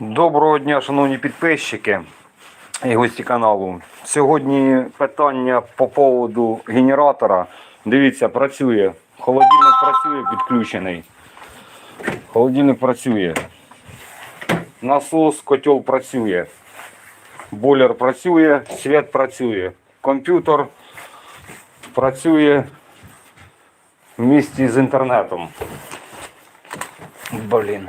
Доброго дня, шановні підписчики і гості каналу. Сьогодні питання по поводу генератора. Дивіться, працює. Холодильник працює, підключений. Холодильник працює. Насос, котел працює. Бойлер працює, світ працює. Комп'ютер працює в місті з інтернетом. Блін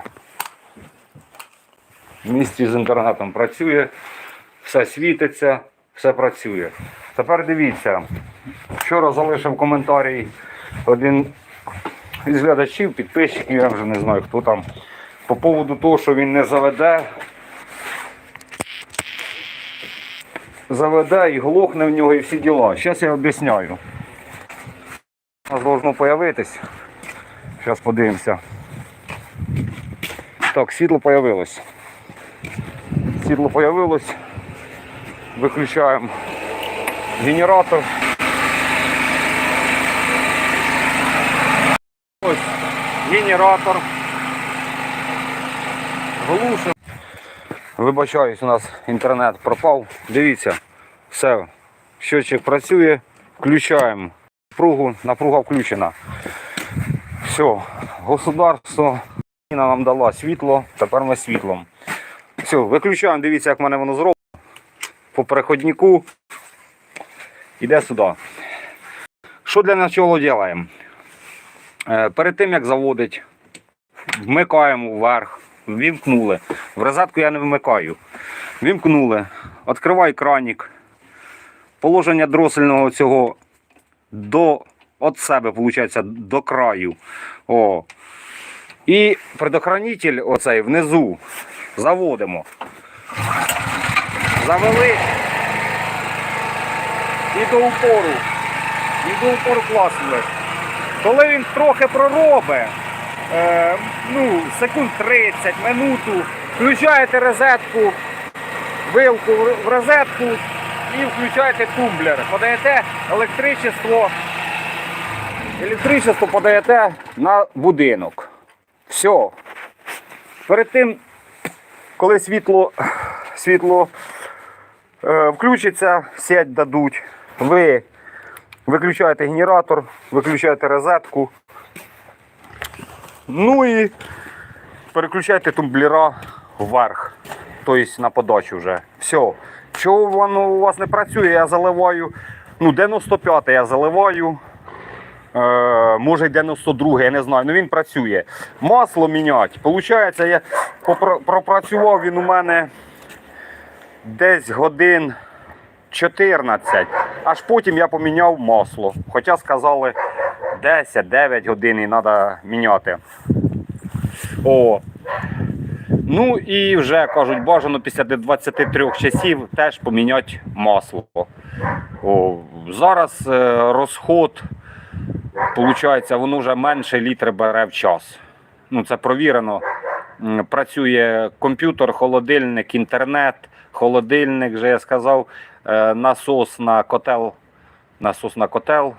в місті з інтернетом працює, все світиться, все працює. Тепер дивіться, вчора залишив коментарій один із глядачів, підписчиків, я вже не знаю хто там, по поводу того, що він не заведе. Заведе і глохне в нього і всі діла. Зараз я об'ясняю. У нас должно появитись. Зараз подивимося. Так, світло появилось. Світло появилось. Виключаємо генератор. Ось генератор. Глушимо. Вибачаюсь, у нас інтернет пропав. Дивіться, все, щотчик працює, включаємо напругу, напруга включена. Все, государство нам дала світло, тепер ми світлом. Все, виключаємо, дивіться, як в мене воно зроблено. По переходнику. Іде сюди. Що для начала робимо? Е, Перед тим як заводить, вмикаємо вверх, вімкнули. В розетку я не вмикаю. Вімкнули. Відкривай кранік. Положення дросельного цього до от себе, виходить, до краю. О. І предохранитель оцей внизу заводимо. Завели і до упору. І до упору класили. Коли він трохи проробить, е, ну, секунд 30, минуту, включаєте розетку, вилку в- розетку і включаєте тумблер. Подаєте електричество. Електричество подаєте на будинок. Все. Перед тим коли світло, світло е, включиться, сядь дадуть, ви виключаєте генератор, виключаєте розетку. Ну і переключаєте тумблера вверх, тобто на подачу вже. Все. Чого воно у вас не працює, я заливаю. Ну, 95 я заливаю. Е, може 92 я не знаю, ну він працює. Масло міняти. Получається, я пропрацював він у мене десь годин 14, аж потім я поміняв масло. Хоча сказали 10-9 годин і треба міняти. О. Ну і вже кажуть, бажано після 23 часів теж поміняти масло. О, зараз е, розход Получається, воно вже менше літри бере в час. Ну, це провірено. Працює комп'ютер, холодильник, інтернет, холодильник, вже я сказав, е, насос на котел. Насос на котел.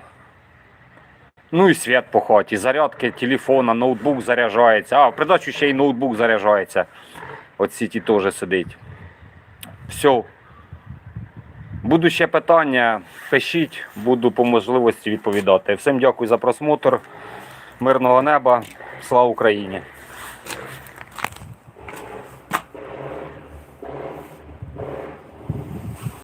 Ну і світ по хаті, зарядки телефона, ноутбук заряджається. А, в придачу ще й ноутбук заряджається. От сіті теж сидить. Все. Буду ще питання, пишіть, буду по можливості відповідати. Всім дякую за просмотр. Мирного неба. Слава Україні!